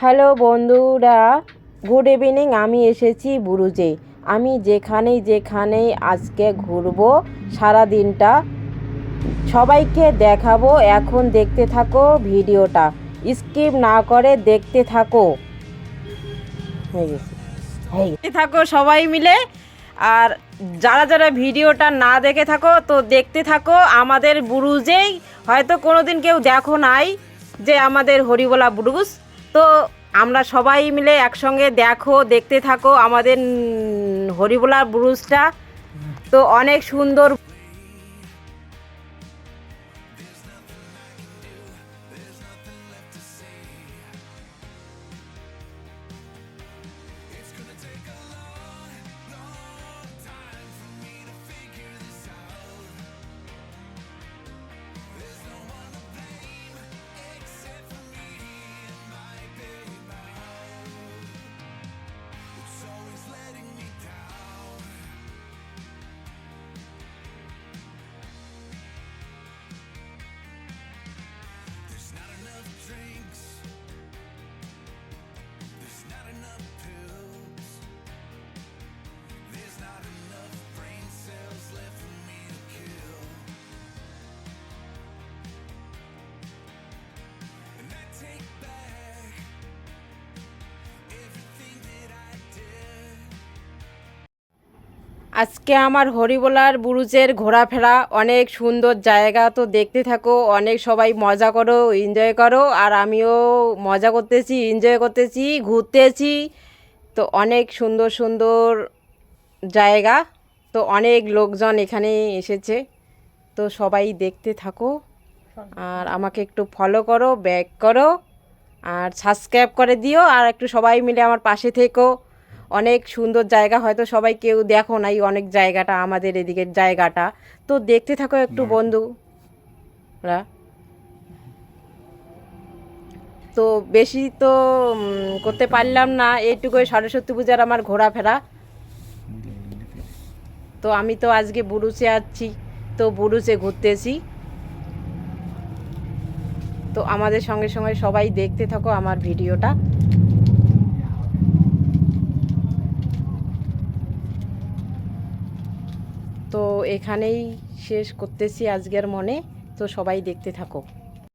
Hello বন্ধুরা, good evening, আমি এসেছি বুরুজে। আমি যেখানেই যেখানেই আজকে ঘুরবো সারা দিনটা সবাইকে দেখাবো। এখন দেখতে থাকো ভিডিওটা। স্কিপ না করে দেখতে থাকো। থাকো সবাই মিলে। আর যারা যারা ভিডিওটা না দেখে থাকো, তো দেখতে থাকো। আমাদের বুরুজেই হয়তো কোনো দিন কেউ দেখো নাই যে আমাদের হরিবলা বুরুজ। তো আমরা সবাই মিলে একসঙ্গে দেখো দেখতে থাকো আমাদের হরিবোলা ব্রুজটা। তো অনেক সুন্দর আজকে আমার হরিবোলার বুরুজের ঘোরাফেরা, অনেক সুন্দর জায়গা তো দেখতে থাকো, অনেক সবাই মজা করো এনজয় করো, আর আমিও মজা করতেছি এনজয় করতেছি, ঘুরতেছি। তো অনেক সুন্দর সুন্দর জায়গা, তো অনেক লোকজন এখানে এসেছে, তো সবাই দেখতে থাকো। আর আমাকে একটু ফলো করো ব্যাক করো, আর সাবস্ক্রাইব করে দিও, আর একটু সবাই মিলে আমার পাশে থেকো। অনেক সুন্দর জায়গা হয়তো সবাই কেউ দেখো নাই অনেক জায়গাটা আমাদের এদিকের জায়গাটা। তো দেখতে থাকো একটু বন্ধুরা তো বেশি তো করতে পারলাম না এইটুকুই সরস্বতী পূজার আমার ঘোরাফেরা। তো আমি তো আজকে বুরুচে আছি তো বুরুচে ঘুরতেছি। তো আমাদের সঙ্গে সঙ্গে সবাই দেখতে থাকো আমার ভিডিওটা। এখানেই শেষ করতেছি আজকের মনে। তো সবাই দেখতে থাকো।